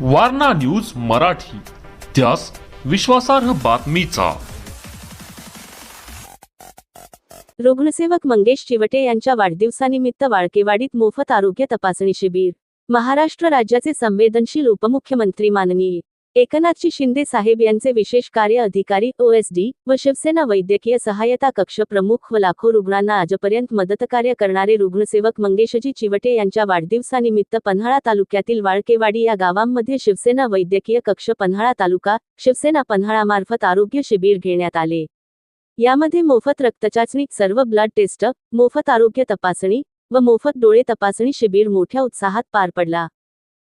Warna news Marathi. त्यास विश्वासार्ह बातमीचा. रुग्णसेवक मंगेश चिवटे यांच्या वाढदिवसानिमित्त वाळकेवाडीत मोफत आरोग्य तपासणी शिबिर. महाराष्ट्र राज्याचे संवेदनशील उपमुख्यमंत्री माननीय एकनाथजी शिंदे साहेब यांचे विशेष कार्य अधिकारी ओएसडी व शिवसेना वैद्यकीय सहायता कक्ष प्रमुख व लाखो रुग्णांना आजपर्यंत मदतकार्य करणारे रुग्णसेवक मंगेशजी चिवटे यांच्या वाढदिवसानिमित्त पन्हाळा तालुक्यातील वाळकेवाडी या गावांमध्ये शिवसेना वैद्यकीय कक्ष पन्हाळा तालुका शिवसेना पन्हाळामार्फत आरोग्य शिबिर घेण्यात आले. यामध्ये मोफत रक्तचाचणी सर्व ब्लड टेस्ट मोफत आरोग्य तपासणी व मोफत डोळे तपासणी शिबिर मोठ्या उत्साहात पार पडला.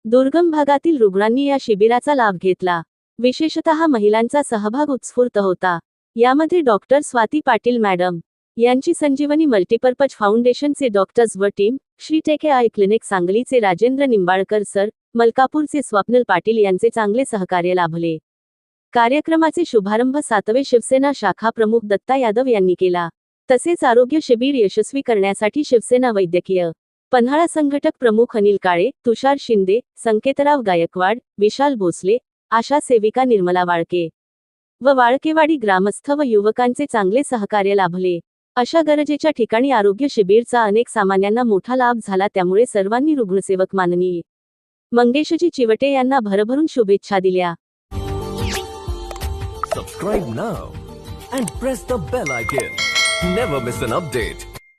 दुर्गम भागातील रुग्णांनी या शिबिराचा लाभ घेतला. विशेषतः महिलांचा सहभाग उत्स्फूर्त होता. यामध्ये डॉक्टर स्वाती पाटील मॅडम यांची संजीवनी मल्टीपर्पज फाउंडेशनचे डॉक्टर्स व team Shri. Teke eye. Clinic सांगलीचे राजेंद्र निंबाळकर सर मलकापूरचे स्वप्नल पाटील यांचे चांगले सहकार्य लाभले. कार्यक्रमाचे शुभारंभ सातवे शिवसेना शाखा प्रमुख दत्ता यादव यांनी केला. तसेच आरोग्य शिबिर यशस्वी करण्यासाठी शिवसेना वैद्यकीय पन्हाळा संघटक प्रमुख अनिल काळे तुषार शिंदे संकेतराव गायकवाड विशाल भोसले आशा सेविका निर्मला वाळके व वाळकेवाडी ग्रामस्थ व युवकांचे चांगले सहकार्य लाभले. अशा गरजेच्या ठिकाणी आरोग्य शिबिरचा अनेक सामान्यांना मोठा लाभ झाला त्यामुळे सर्वांनी रुग्णसेवक माननीय मंगेशजी चिवटे यांना भरभरून शुभेच्छा दिल्या. Subscribe now and press the bell icon never miss an update